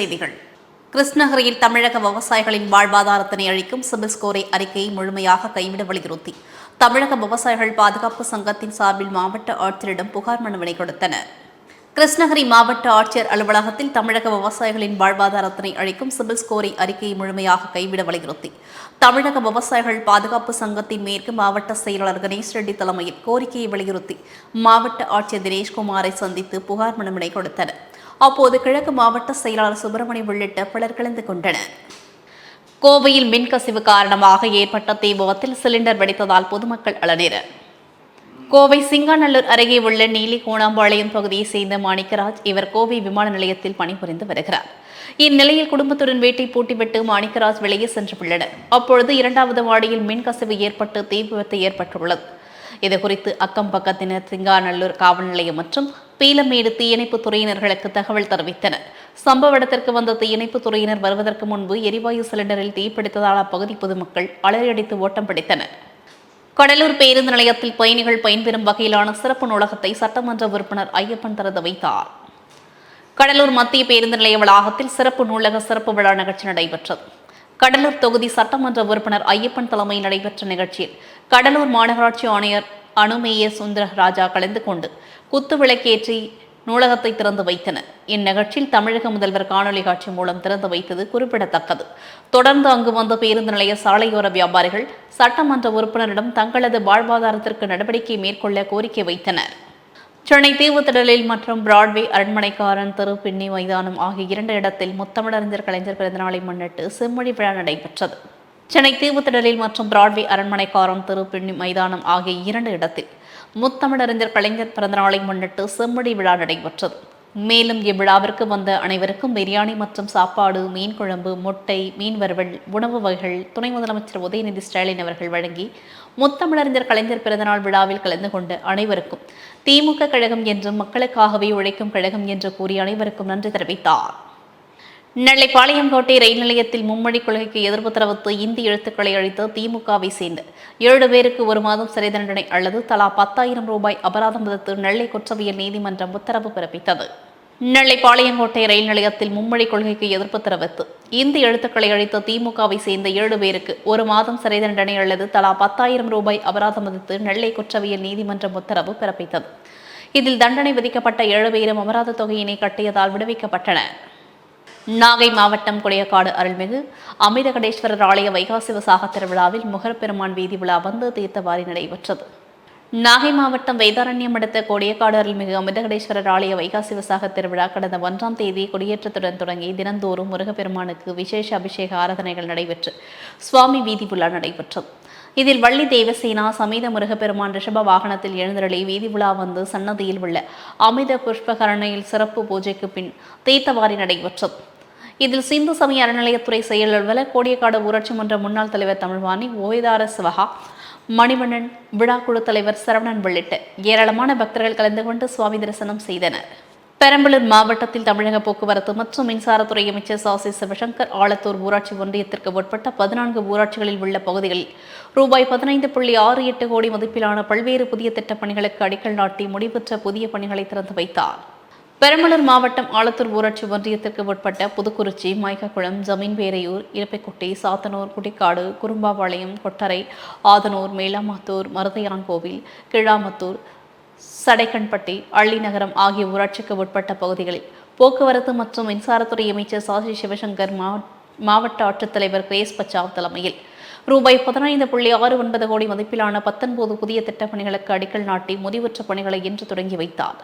செய்திகள். கிருஷ்ணகிரியில் தமிழக விவசாயிகளின் வாழ்வாதாரத்தினை அழிக்கும் சிபில் ஸ்கோரை அறிக்கையை முழுமையாக கைவிட வலியுறுத்தி தமிழக விவசாயிகள் பாதுகாப்பு சங்கத்தின் சார்பில் மாவட்ட ஆட்சியரிடம் புகார் மனுவினை கொடுத்தனர். கிருஷ்ணகிரி மாவட்ட ஆட்சியர் அலுவலகத்தில் தமிழக விவசாயிகளின் வாழ்வாதாரத்தினை அளிக்கும் சிபில் ஸ்கோரை அறிக்கையை முழுமையாக கைவிட வலியுறுத்தி தமிழக விவசாயிகள் பாதுகாப்பு சங்கத்தின் மேற்கு மாவட்ட செயலாளர் கணேஷ் ரெட்டி தலைமையில் கோரிக்கையை வலியுறுத்தி மாவட்ட ஆட்சியர் தினேஷ்குமாரை சந்தித்து புகார் மனுவினை கொடுத்தனர். அப்போது கிழக்கு மாவட்ட செயலாளர் சுப்பிரமணியம் உள்ளிட்ட பலர் கலந்து கொண்டனர். கோவையில் மின்கசிவு காரணமாக ஏற்பட்ட தீ விபத்தில் சிலிண்டர் வெடித்ததால் பொதுமக்கள் அலறினர். கோவை சிங்காநல்லூர் அருகே உள்ள நீலி கோணாம்பாளையம் பகுதியைச் சேர்ந்த மாணிக்கராஜ் இவர் கோவை விமான நிலையத்தில் பணிபுரிந்து வருகிறார். இந்நிலையில் குடும்பத்துடன் வீட்டை பூட்டிவிட்டு மாணிக்கராஜ் வெளியே சென்றுள்ளனர். அப்பொழுது இரண்டாவது மாடியில் மின்கசிவு ஏற்பட்டு தீ விபத்து ஏற்பட்டுள்ளது. இதுகுறித்து அக்கம் பக்கத்தினர் சிங்காநல்லூர் காவல் நிலையம் மற்றும் பீலமேடு தீயணைப்பு துறையினர்களுக்கு தகவல் தெரிவித்தனர். சம்பவ இடத்திற்கு வந்த தீயணைப்பு துறையினர் வருவதற்கு முன்பு எரிவாயு சிலிண்டரில் தீப்பிடித்ததால் அப்பகுதி பொதுமக்கள் அலறியடித்து ஓட்டம் பிடித்தனர். கடலூர் பேருந்து நிலையத்தில் பயணிகள் பயன்பெறும் வகையிலான சிறப்பு நூலகத்தை சட்டமன்ற உறுப்பினர் ஐயப்பன் திறந்து வைத்தார். கடலூர் மத்திய பேருந்து நிலைய வளாகத்தில் சிறப்பு நூலக சிறப்பு விழா நிகழ்ச்சி நடைபெற்றது. கடலூர் தொகுதி சட்டமன்ற உறுப்பினர் ஐயப்பன் தலைமையில் நடைபெற்ற நிகழ்ச்சியில் கடலூர் மாநகராட்சி ஆணையர் அனுமேய சுந்தர ராஜா கலந்து கொண்டு குத்து விளக்கேற்றி நூலகத்தை திறந்து வைத்தனர் இந்நிகழ்ச்சியில் தமிழக முதல்வர் காணொலி காட்சி மூலம் திறந்து வைத்தது குறிப்பிடத்தக்கது. தொடர்ந்து அங்கு வந்த பேருந்து நிலைய சாலையோர வியாபாரிகள் சட்டமன்ற உறுப்பினரிடம் தங்களது வாழ்வாதாரத்திற்கு நடவடிக்கை மேற்கொள்ள கோரிக்கை வைத்தனர். சென்னை தீவுத்திடலில் மற்றும் பிராட்வே அரண்மனைக்காரன் தெரு பின்னி மைதானம் ஆகிய இரண்டு இடத்தில் முத்தமிழறிஞர் கலைஞர் பிறந்தநாளை முன்னிட்டு செம்மொழி விழா நடைபெற்றது. சென்னை தீவுத்திடலில் மற்றும் பிராட்வே அரண்மனை காரம் பின்னி மைதானம் ஆகிய இரண்டு இடத்தில் முத்தமிழறிஞர் கலைஞர் பிறந்தநாளை முன்னிட்டு செம்மடி விழா நடைபெற்றது. மேலும் இவ்விழாவிற்கு வந்த அனைவருக்கும் பிரியாணி மற்றும் சாப்பாடு மீன் குழம்பு முட்டை மீன் வறுவல் உணவு வகைகள் துணை முதலமைச்சர் உதயநிதி ஸ்டாலின் அவர்கள் வழங்கி முத்தமிழறிஞர் கலைஞர் பிறந்தநாள் விழாவில் கலந்து கொண்ட அனைவருக்கும் திமுக கழகம் என்றும் மக்களுக்காகவே உழைக்கும் கழகம் என்று கூறி அனைவருக்கும் நன்றி தெரிவித்தார். நெல்லை பாளையங்கோட்டை ரயில் நிலையத்தில் மும்மொழி கொள்கைக்கு எதிர்ப்பு தெரிவித்து இந்தி எழுத்துக்களை அழித்த திமுகவை சேர்ந்த ஏழு பேருக்கு ஒரு மாதம் சிறை தண்டனை அல்லது தலா பத்தாயிரம் ரூபாய் அபராதம் விதித்து நெல்லை குற்றவியல் நீதிமன்றம் உத்தரவு பிறப்பித்தது. நெல்லை பாளையங்கோட்டை ரயில் நிலையத்தில் மும்மொழி கொள்கைக்கு எதிர்ப்பு தெரிவித்து இந்தி எழுத்துக்களை அழித்த திமுகவை சேர்ந்த ஏழு பேருக்கு ஒரு மாதம் சிறை தண்டனை அல்லது தலா பத்தாயிரம் ரூபாய் அபராதம் விதித்து நெல்லை குற்றவியல் நீதிமன்றம் உத்தரவு பிறப்பித்தது. இதில் தண்டனை விதிக்கப்பட்ட ஏழு பேரும் அபராத தொகையினை கட்டியதால் விடுவிக்கப்பட்டனர். நாகை மாவட்டம் குடையக்காடு அருள்மிகு அமிரகடேஸ்வரர் ஆலய வைகாசி விசாக திருவிழாவில் முகரப்பெருமான் வீதி விழா வந்து தீர்த்தவாரி நடைபெற்றது நாகை மாவட்டம் வேதாரண்யம் அடுத்த கோடியக்காடு அருள்மிகு அமிர்தகடேஸ்வரர் ஆலய வைகாசி விசாக திருவிழா கடந்த ஒன்றாம் தேதி கொடியேற்றத்துடன் தொடங்கி தினந்தோறும் முருகப்பெருமானுக்கு விசேஷ அபிஷேக ஆராதனைகள் நடைபெற்று சுவாமி வீதி விழா நடைபெற்றது. இதில் வள்ளி தேவசேனா சமேத முருகப்பெருமான் ரிஷப வாகனத்தில் எழுந்தருளி வீதி விழா வந்து சன்னதியில் உள்ள அமித புஷ்பகரணையில் சிறப்பு பூஜைக்கு பின் தீர்த்தவாரி நடைபெற்றது. இதில் சிந்து சமய அறநிலையத்துறை செயல் அலுவலர் கோடியக்காடு ஊராட்சி மன்ற முன்னாள் தலைவர் தமிழ்வாணி ஓய்தார சிவகா மணிவண்ணன் விழாக்குழு தலைவர் சரவணன் உள்ளிட்ட ஏராளமான பக்தர்கள் கலந்து கொண்டு சுவாமி தரிசனம் செய்தனர். பெரம்பலூர் மாவட்டத்தில் தமிழக போக்குவரத்து மற்றும் மின்சாரத்துறை அமைச்சர் சாசி சிவசங்கர் ஆலத்தூர் ஊராட்சி ஒன்றியத்திற்கு உட்பட்ட பதினான்கு ஊராட்சிகளில் உள்ள பகுதிகளில் ரூபாய் பதினைந்து புள்ளி ஆறு எட்டு கோடி மதிப்பிலான பல்வேறு புதிய திட்டப் பணிகளுக்கு அடிக்கல் நாட்டி முடிவுற்ற புதிய பணிகளை திறந்து வைத்தார். பெரம்பலூர் மாவட்டம் ஆலத்தூர் ஊராட்சி ஒன்றியத்திற்கு உட்பட்ட புதுக்குறிச்சி மைக்கக்குளம் ஜமீன்பேரையூர் இரப்பைக்குட்டி சாத்தனூர் குடிக்காடு குறும்பாபாளையம் கொட்டரை ஆதனூர் மேலாமாத்தூர் மருதையான்கோவில் கிழாமத்தூர் சடைக்கன்பட்டி அள்ளிநகரம் ஆகிய ஊராட்சிக்கு உட்பட்ட பகுதிகளில் போக்குவரத்து மற்றும் மின்சாரத்துறை அமைச்சர் சாசி சிவசங்கர் மாவ- மாவட்ட ஆட்சித்தலைவர் கிரேஸ் பச்சாவ் தலைமையில் ரூபாய் பதினைந்து புள்ளி ஆறு ஒன்பது கோடி மதிப்பிலான பத்தொன்பது புதிய திட்டப் பணிகளுக்கு அடிக்கல் நாட்டி முடிவுற்ற பணிகளை இன்று தொடங்கி வைத்தார்.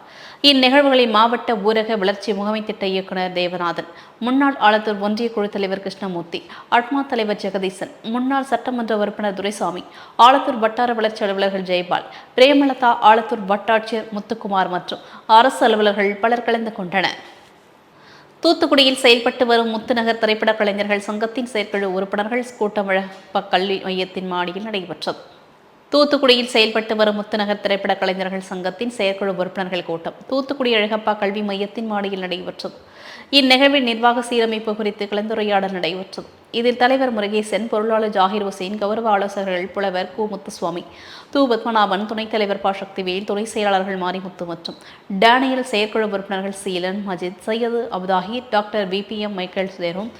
இந்நிகழ்வுகளில் மாவட்ட ஊரக வளர்ச்சி முகமை திட்ட இயக்குநர் தேவநாதன் முன்னாள் ஆலத்தூர் ஒன்றிய குழு தலைவர் கிருஷ்ணமூர்த்தி அட்மா தலைவர் ஜெகதீசன் முன்னாள் சட்டமன்ற உறுப்பினர் துரைசாமி ஆலத்தூர் வட்டார வளர்ச்சி அலுவலர்கள் ஜெயபால் பிரேமலதா ஆலத்தூர் வட்டாட்சியர் முத்துக்குமார் மற்றும் அரசு அலுவலர்கள் பலர் கலந்து கொண்டனர். தூத்துக்குடியில் செயல்பட்டு வரும் முத்துநகர் திரைப்பட கலைஞர்கள் சங்கத்தின் செயற்குழு உறுப்பினர்கள் கூட்டமிழப்ப கல்வி மையத்தின் மாடியில் நடைபெற்றது. தூத்துக்குடியில் செயல்பட்டு வரும் முத்துநகர் திரைப்பட கலைஞர்கள் சங்கத்தின் செயற்குழு உறுப்பினர்கள் கூட்டம் தூத்துக்குடி அழகப்பா கல்வி மையத்தின் மாடியில் நடைபெற்றது. இந்நிகழ்வின் நிர்வாக சீரமைப்பு குறித்து கலந்துரையாடல் நடைபெற்றது. இதில் தலைவர் முருகேசன் பொருளாளர் ஜாகிர் ஹுசேன் கௌரவ ஆலோசகர்கள் புலவர் கு. முத்துசுவாமி து. பத்மநாபன் துணைத் தலைவர் பா சக்திவேல் துணை செயலாளர்கள் மாரிமுத்து மற்றும் டேனியல் செயற்குழு உறுப்பினர்கள் Seelan Majid Syed Abuthahir doctor BPM Michael சேரும்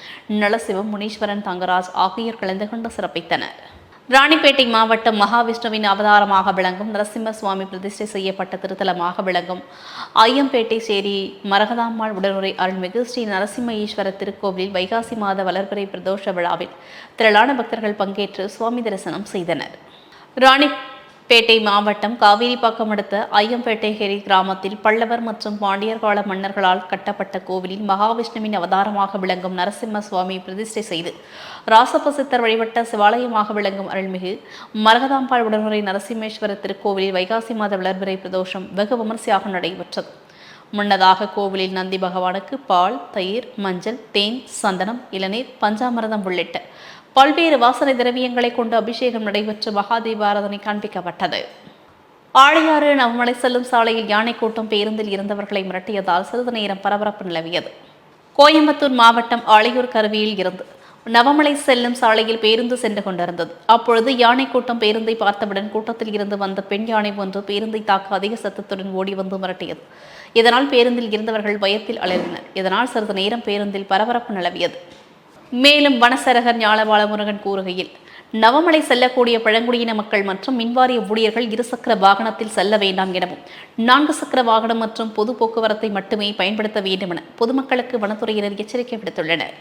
நலசிவம் முனீஸ்வரன் தங்கராஜ் ஆகியோர் கலந்து கொண்டு சிறப்பித்தனர். ராணிப்பேட்டை மாவட்டம் மகாவிஷ்ணுவின் அவதாரமாக விளங்கும் நரசிம்ம சுவாமி பிரதிஷ்டை செய்யப்பட்ட திருத்தலமாக விளங்கும். ஐயம்பேட்டை சேரி மரகதாம்மாள் உடனுரை அருள்மிகு ஸ்ரீ நரசிம்ம ஈஸ்வரர் திருக்கோவிலில் வைகாசி மாத வளர்பிறை பிரதோஷ விழாவில் திரளான பக்தர்கள் பங்கேற்று சுவாமி தரிசனம் செய்தனர். ராணி பேட்டை மாவட்டம் காவேரிப்பாக்கம் அடுத்த ஐயம்பேட்டைகேரி கிராமத்தில் பல்லவர் மற்றும் பாண்டியர் கால மன்னர்களால் கட்டப்பட்ட கோவிலில் மகாவிஷ்ணுவின் அவதாரமாக விளங்கும் நரசிம்ம சுவாமி பிரதிஷ்டை செய்து ராசபசித்தர் வழிபட்ட சிவாலயமாக விளங்கும் அருள்மிகு மரகதாம்பாள் உடனுரை நரசிம்மேஸ்வர திருக்கோவிலில் வைகாசி மாத விளர்பிறை பிரதோஷம் வெகு விமர்சையாக நடைபெற்றது. முன்னதாக கோவிலில் நந்தி பகவானுக்கு பால் தயிர் மஞ்சள் தேன் சந்தனம் இளநீர் பஞ்சாமிரதம் உள்ளிட்ட பல்வேறு வாசனை திரவியங்களை கொண்டு அபிஷேகம் நடைபெற்று மகாதேவ ஆராதனை காண்பிக்கப்பட்டது. ஆழியாறு நவமலை செல்லும் சாலையில் யானை கூட்டம் பேருந்தில் இருந்தவர்களை மிரட்டியதால் சிறிது நேரம் பரபரப்பு நிலவியது. கோயம்புத்தூர் மாவட்டம் ஆழியூர் கருவியில் இருந்து நவமலை செல்லும் சாலையில் பேருந்து சென்று கொண்டிருந்தது. அப்பொழுது யானை கூட்டம் பேருந்தை பார்த்தவுடன் கூட்டத்தில் இருந்து வந்த பெண் யானை ஒன்று பேருந்தை தாக்க அதிக சத்தத்துடன் ஓடி வந்து மிரட்டியது. இதனால் பேருந்தில் இருந்தவர்கள் பயத்தில் அலறினர். இதனால் சிறிது நேரம் பேருந்தில் பரபரப்பு நிலவியது. மேலும் வனசரகர் ஞாலபால முருகன் கூறுகையில் நவமலை செல்லக்கூடிய பழங்குடியின மக்கள் மற்றும் மின்வாரிய ஊழியர்கள் இருசக்கர வாகனத்தில் செல்ல வேண்டாம் எனவும் நான்கு சக்கர வாகனம் மற்றும் பொது போக்குவரத்தை மட்டுமே பயன்படுத்த வேண்டும் என பொதுமக்களுக்கு வனத்துறையினர் எச்சரிக்கை விடுத்துள்ளனர்.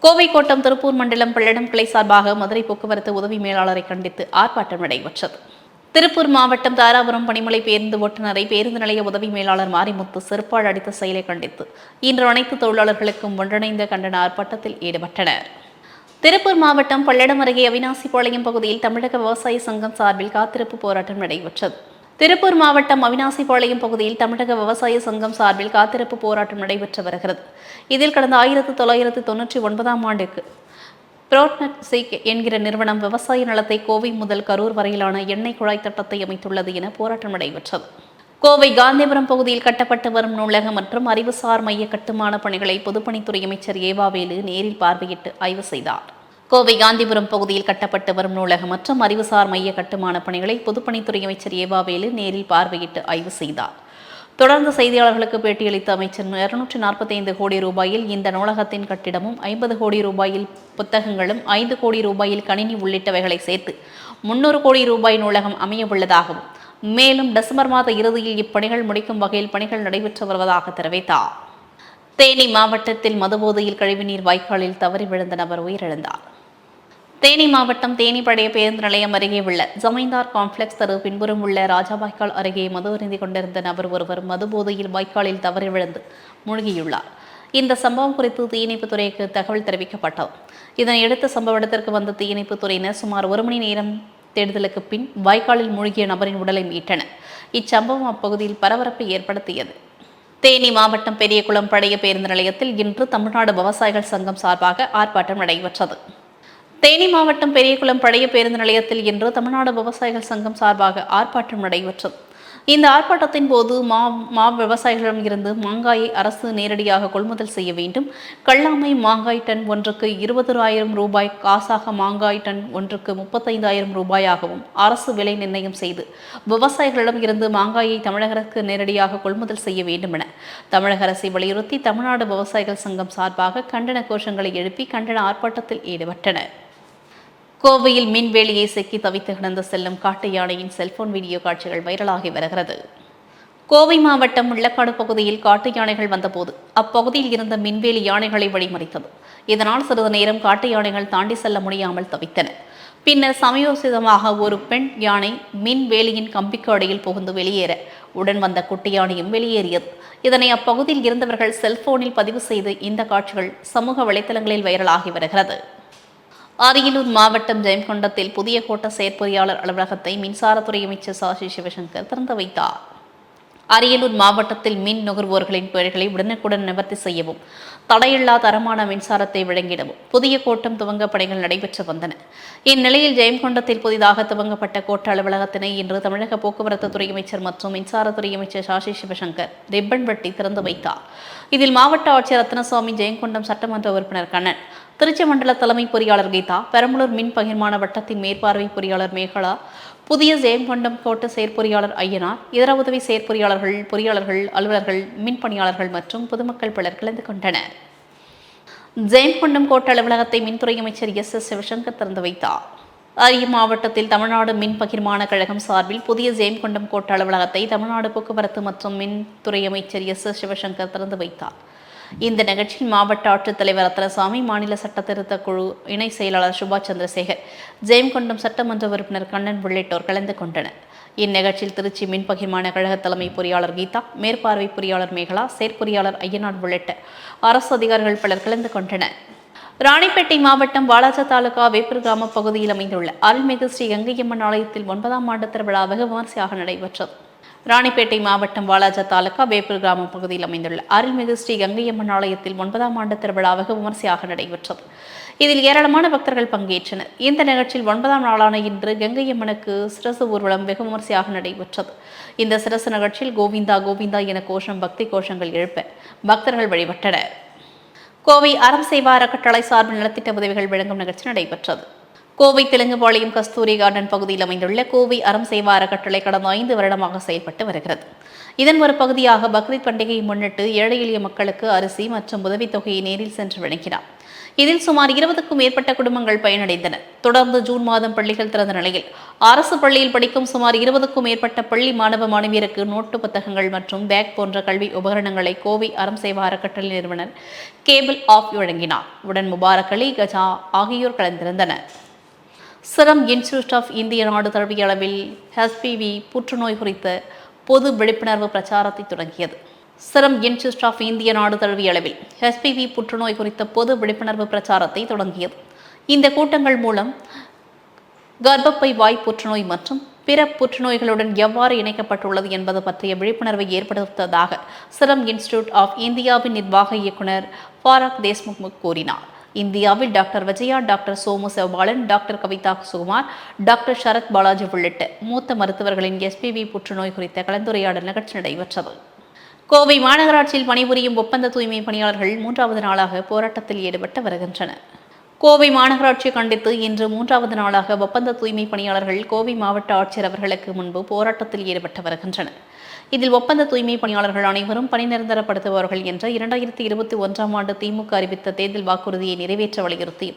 கோவை கோட்டம் திருப்பூர் மண்டலம் பல்லடம் கிளை சார்பாக மதுரை போக்குவரத்து உதவி மேலாளரை கண்டித்து ஆர்ப்பாட்டம் நடைபெற்றது. திருப்பூர் மாவட்டம் தாராபுரம் பணிமலை பேருந்து ஓட்டுநரை பேருந்து நிலைய உதவி மேலாளர் மாரிமுத்து செருப்பால் அடித்த செயலை கண்டித்து இன்று அனைத்து தொழிலாளர்களுக்கும் ஒன்றிணைந்த கண்டன ஆர்ப்பாட்டத்தில் ஈடுபட்டனர். திருப்பூர் மாவட்டம் பல்லடம் அருகே அவினாசிபாளையம் பகுதியில் தமிழக விவசாய சங்கம் சார்பில் காத்திருப்பு போராட்டம் நடைபெற்றது. திருப்பூர் மாவட்டம் அவினாசிபாளையம் பகுதியில் தமிழக விவசாய சங்கம் சார்பில் காத்திருப்பு போராட்டம் நடைபெற்று வருகிறது. இதில் கடந்த ஆயிரத்தி தொள்ளாயிரத்தி தொன்னூற்றி ஒன்பதாம் ஆண்டுக்கு புரோட்னட் சீக் என்கிற நிறுவனம் விவசாய நிலத்தை கோவை முதல் கரூர் வரையிலான எண்ணெய் குழாய் திட்டத்தை அமைத்துள்ளது என போராட்டம் நடைபெற்றது. கோவை காந்திபுரம் பகுதியில் கட்டப்பட்டு வரும் நூலகம் மற்றும் அறிவுசார் மைய கட்டுமான பணிகளை பொதுப்பணித்துறை அமைச்சர் ஏவாவேலு நேரில் பார்வையிட்டு ஆய்வு செய்தார். கோவை காந்திபுரம் பகுதியில் கட்டப்பட்டு வரும் நூலகம் மற்றும் அறிவுசார் மைய கட்டுமான பணிகளை பொதுப்பணித்துறை அமைச்சர் ஏவாவேலு நேரில் பார்வையிட்டு ஆய்வு செய்தார். தொடர்ந்து செய்தியாளர்களுக்கு பேட்டியளித்த அமைச்சர் இருநூற்றி நாற்பத்தி ஐந்து கோடி ரூபாயில் இந்த நூலகத்தின் கட்டிடமும் ஐம்பது கோடி ரூபாயில் புத்தகங்களும் ஐந்து கோடி ரூபாயில் கணினி உள்ளிட்டவைகளை சேர்த்து முன்னூறு கோடி ரூபாய் நூலகம் அமையவுள்ளதாகவும் மேலும் டிசம்பர் மாத இறுதியில் இப்பணிகள் முடிக்கும் வகையில் பணிகள் நடைபெற்று வருவதாக தெரிவித்தார். தேனி மாவட்டத்தில் மதுபோதையில் கழிவுநீர் வாய்க்காலில் தவறி விழுந்த நபர் உயிரிழந்தார். தேனி மாவட்டம் தேனி பழைய பேருந்து நிலையம் அருகே உள்ள ஜமீன்தார் காம்ப்ளெக்ஸ் தரு பின்புறம் உள்ள ராஜா வாய்க்கால் அருகே மது அருந்தி கொண்டிருந்த நபர் ஒருவர் மது போதையில் வாய்க்காலில் தவறி விழுந்து மூழ்கியுள்ளார். இந்த சம்பவம் குறித்து தீயணைப்புத் துறைக்கு தகவல் தெரிவிக்கப்பட்டது. இதனையடுத்து சம்பவ இடத்திற்கு வந்த தீயணைப்புத் துறையினர் சுமார் ஒரு மணி நேரம் தேடுதலுக்கு பின் வாய்க்காலில் மூழ்கிய நபரின் உடலை மீட்டனர். இச்சம்பவம் அப்பகுதியில் பரபரப்பை ஏற்படுத்தியது. தேனி மாவட்டம் பெரியகுளம் பழைய பேருந்து நிலையத்தில் இன்று தமிழ்நாடு விவசாயிகள் சங்கம் சார்பாக ஆர்ப்பாட்டம் நடைபெற்றது. தேனி மாவட்டம் பெரியகுளம் பழைய பேருந்து நிலையத்தில் இன்று தமிழ்நாடு விவசாயிகள் சங்கம் சார்பாக ஆர்ப்பாட்டம் நடைபெற்றது. இந்த ஆர்ப்பாட்டத்தின் போது மா மா விவசாயிகளிடம் இருந்து மாங்காயை அரசு நேரடியாக கொள்முதல் செய்ய வேண்டும். கல்லாமை மாங்காய் டன் ஒன்றுக்கு இருபது ஆயிரம் ரூபாய் காசாக மாங்காய் டன் ஒன்றுக்கு முப்பத்தைந்தாயிரம் ரூபாயாகவும் அரசு விலை நிர்ணயம் செய்து விவசாயிகளிடம் இருந்து மாங்காயை தமிழக அரசுக்கு நேரடியாக கொள்முதல் செய்ய வேண்டும் என தமிழக அரசை வலியுறுத்தி தமிழ்நாடு விவசாயிகள் சங்கம் சார்பாக கண்டன கோஷங்களை எழுப்பி கண்டன ஆர்ப்பாட்டத்தில் ஈடுபட்டனர். கோவையில் மின்வேலியை சிக்கி தவித்து கிடந்து செல்லும் காட்டு யானையின் செல்போன் வீடியோ காட்சிகள் வைரலாகி வருகிறது. கோவை மாவட்டம் முள்ளக்காடு பகுதியில் காட்டு யானைகள் வந்தபோது அப்பகுதியில் இருந்த மின்வேலி யானைகளை வழிமறித்தது. இதனால் சிறிது நேரம் காட்டு யானைகள் தாண்டி செல்ல முடியாமல் தவித்தன. பின்னர் சமயோசிதமாக ஒரு பெண் யானை மின் வேலியின் கம்பிக்கு அடையில் புகுந்து வெளியேற உடன் வந்த குட்டி யானையும் வெளியேறியது. இதனை அப்பகுதியில் இருந்தவர்கள் செல்போனில் பதிவு செய்து இந்த காட்சிகள் சமூக வலைதளங்களில் வைரலாகி வருகிறது. அரியலூர் மாவட்டம் ஜெயங்கொண்டத்தில் புதிய கோட்ட செயற்பொறியாளர் அலுவலகத்தை மின்சாரத்துறை அமைச்சர் சாஷி சிவசங்கர் திறந்து வைத்தார். அரியலூர் மாவட்டத்தில் மின் நுகர்வோர்களின் பெயர்களை உடனுக்குடன் நிவர்த்தி செய்யவும் தடையில்லா தரமான மின்சாரத்தை வழங்கிடவும் புதிய கோட்டம் துவங்க பணிகள் நடைபெற்று வந்தன. இந்நிலையில் ஜெயங்கொண்டத்தில் புதிதாக துவங்கப்பட்ட கோட்ட அலுவலகத்தினை இன்று தமிழக போக்குவரத்து துறை அமைச்சர் மற்றும் மின்சாரத்துறை அமைச்சர் சாஷி சிவசங்கர் ரிப்பன் வெட்டி திறந்து வைத்தார். இதில் மாவட்ட ஆட்சியர் ரத்னசாமி ஜெயங்கொண்டம் சட்டமன்ற உறுப்பினர் கண்ணன் திருச்சி மண்டல தலைமை பொறியாளர் கீதா பெரம்பலூர் மின் பகிர்மான வட்டத்தின் மேற்பார்வை பொறியாளர் மேகலா புதிய ஜெயங்கொண்டம் கோட்ட செயற்பொறியாளர் ஐயனார் இதர உதவி செயற்பொறியாளர்கள் பொறியாளர்கள் அலுவலர்கள் மின் பணியாளர்கள் மற்றும் பொதுமக்கள் பலர் கலந்து கொண்டனர். ஜெயங்கொண்டம் கோட்ட அலுவலகத்தை மின்துறை அமைச்சர் எஸ் எஸ் சிவசங்கர் திறந்து வைத்தார். அரிய மாவட்டத்தில் தமிழ்நாடு மின் பகிர்மான கழகம் சார்பில் புதிய ஜெயங்கொண்டம் கோட்ட அலுவலகத்தை தமிழ்நாடு போக்குவரத்து மற்றும் மின்துறை அமைச்சர் எஸ் எஸ் சிவசங்கர் திறந்து வைத்தார். இந்த நிகழ்ச்சியில் மாவட்ட ஆட்சித்தலைவர் ரத்னசாமி மாநில சட்டத்திருத்த குழு இணை செயலாளர் சுபாஷ் சந்திரசேகர் ஜெயம்கொண்டம் சட்டமன்ற உறுப்பினர் கண்ணன் உள்ளிட்டோர் கலந்து கொண்டனர். இந்நிகழ்ச்சியில் திருச்சி மின் பகிர்மான கழக தலைமை பொறியாளர் கீதா மேற்பார்வை பொறியாளர் மேகலா செயற்பொறியாளர் ஐயனார் உள்ளிட்ட அரசு அதிகாரிகள் பலர் கலந்து கொண்டனர். ராணிப்பேட்டை மாவட்டம் வாலாஜா தாலுகா வேப்பூர் கிராம பகுதியில் அமைந்துள்ள அருள்மிகு ஸ்ரீ கங்கையம்மன் ஆலயத்தில் ஒன்பதாம் ஆண்டு திருவிழா வெகு விமரிசையாக நடைபெற்றது. ராணிப்பேட்டை மாவட்டம் வாலாஜா தாலுகா வேப்பூர் கிராம பகுதியில் அமைந்துள்ள அருள்மிகு ஸ்ரீ கங்கையம்மன் ஆலயத்தில் ஒன்பதாம் ஆண்டு திருவிழா வெகு நடைபெற்றது. இதில் ஏராளமான பக்தர்கள் பங்கேற்றனர். இந்த நிகழ்ச்சியில் ஒன்பதாம் நாளான இன்று கங்கையம்மனுக்கு சிரசு ஊர்வலம் வெகு விமர்சையாக நடைபெற்றது. இந்த சிரசு நிகழ்ச்சியில் கோவிந்தா கோவிந்தா என கோஷம் பக்தி கோஷங்கள் எழுப்ப பக்தர்கள் வழிபட்டனர். கோவை அறம் செய்வார் அறக்கட்டளை சார்பில் நலத்திட்ட உதவிகள் வழங்கும் நிகழ்ச்சி நடைபெற்றது. கோவை தெலுங்குபாளையம் கஸ்தூரி கார்டன் பகுதியில் அமைந்துள்ள கோவை அறம் சேவா அறக்கட்டளை கடந்த ஐந்து வருடமாக செயல்பட்டு வருகிறது. இதன் ஒரு பகுதியாக பக்ரீத் பண்டிகையை முன்னிட்டு ஏழை எளிய மக்களுக்கு அரிசி மற்றும் உதவித்தொகையை நேரில் சென்று வழங்கினார். இதில் சுமார் இருபதுக்கும் மேற்பட்ட குடும்பங்கள் பயனடைந்தன. தொடர்ந்து ஜூன் மாதம் பள்ளிகள் திறந்த நிலையில் அரசு பள்ளியில் படிக்கும் சுமார் இருபதுக்கும் மேற்பட்ட பள்ளி மாணவ மாணவியருக்கு நோட்டு புத்தகங்கள் மற்றும் பேக் போன்ற கல்வி உபகரணங்களை கோவை அறம் சேவா அறக்கட்டளை நிறுவனர் கேபிள் ஆஃப் வழங்கினார். உடன் முபாரக் அலி கஜா ஆகியோர் கலந்திருந்தனர். சிரம் இன்ஸ்டிடியூட் ஆஃப் இந்திய நாடு தழுவிய அளவில் ஹெச்பிவி புற்றுநோய் குறித்த பொது விழிப்புணர்வு பிரச்சாரத்தை தொடங்கியது. சிரம் இன்ஸ்டியூட் ஆஃப் இந்திய நாடு தழுவிய அளவில் ஹெச்பிவி புற்றுநோய் குறித்த பொது விழிப்புணர்வு பிரச்சாரத்தை தொடங்கியது. இந்த கூட்டங்கள் மூலம் கர்ப்பப்பை வாய் புற்றுநோய் மற்றும் பிற புற்றுநோய்களுடன் எவ்வாறு இணைக்கப்பட்டுள்ளது என்பது பற்றிய விழிப்புணர்வை ஏற்படுத்துவதாக சிரம் இன்ஸ்டிடியூட் ஆஃப் இந்தியாவின் நிர்வாக இயக்குனர் ஃபாரக் தேஷ்முக் கூறினார். இந்தியாவில் doctor Vijaya doctor Somu Sevbalan doctor Kavitha Sukumar doctor Sarath Balaji உள்ளிட்ட மூத்த மருத்துவர்களின் எஸ்பிவி புற்றுநோய் குறித்த கலந்துரையாடல் நிகழ்ச்சி நடைபெற்றது. கோவை மாநகராட்சியில் பணிபுரியும் ஒப்பந்த தூய்மை பணியாளர்கள் மூன்றாவது நாளாக போராட்டத்தில் ஈடுபட்டு வருகின்றனர். கோவை மாநகராட்சி கண்டித்து இன்று மூன்றாவது நாளாக ஒப்பந்த தூய்மை பணியாளர்கள் கோவை மாவட்ட ஆட்சியர் அவர்களுக்கு முன்பு போராட்டத்தில் ஈடுபட்டு வருகின்றனர். இதில் ஒப்பந்த தூய்மை பணியாளர்கள் அனைவரும் பணி நிரந்தரப்படுத்துபவர்கள் என்ற இரண்டாயிரத்தி இருபத்தி ஒன்றாம் ஆண்டு திமுக அறிவித்த தேர்தல் வாக்குறுதியை நிறைவேற்ற வலியுறுத்தி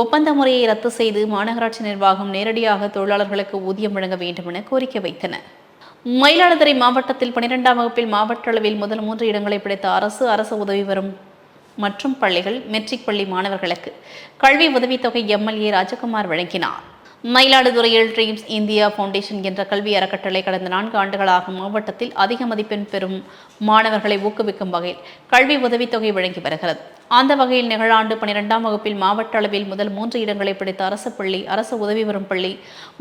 ஒப்பந்த முறையை ரத்து செய்து மாநகராட்சி நிர்வாகம் நேரடியாக தொழிலாளர்களுக்கு ஊதியம் வழங்க வேண்டும் என கோரிக்கை வைத்தனர். மயிலாடுதுறை மாவட்டத்தில் பனிரெண்டாம் வகுப்பில் மாவட்ட அளவில் முதல் மூன்று இடங்களை பிடித்த அரசு அரசு உதவி வரும் மற்றும் பள்ளிகள் மெட்ரிக் பள்ளி மாணவர்களுக்கு கல்வி உதவித்தொகை எம்எல்ஏ ராஜகுமார் வழங்கினார். மயிலாடுதுறையில் ட்ரீம்ஸ் இந்தியா ஃபவுண்டேஷன் என்ற கல்வி அறக்கட்டளை கடந்த நான்கு ஆண்டுகளாக மாவட்டத்தில் அதிக மதிப்பெண் பெறும் மாணவர்களை ஊக்குவிக்கும் வகையில் கல்வி உதவித்தொகை வழங்கி வருகிறது. அந்த வகையில் நிகழாண்டு பனிரெண்டாம் வகுப்பில் மாவட்ட அளவில் முதல் மூன்று இடங்களை பிடித்த அரசு பள்ளி அரசு உதவி வரும் பள்ளி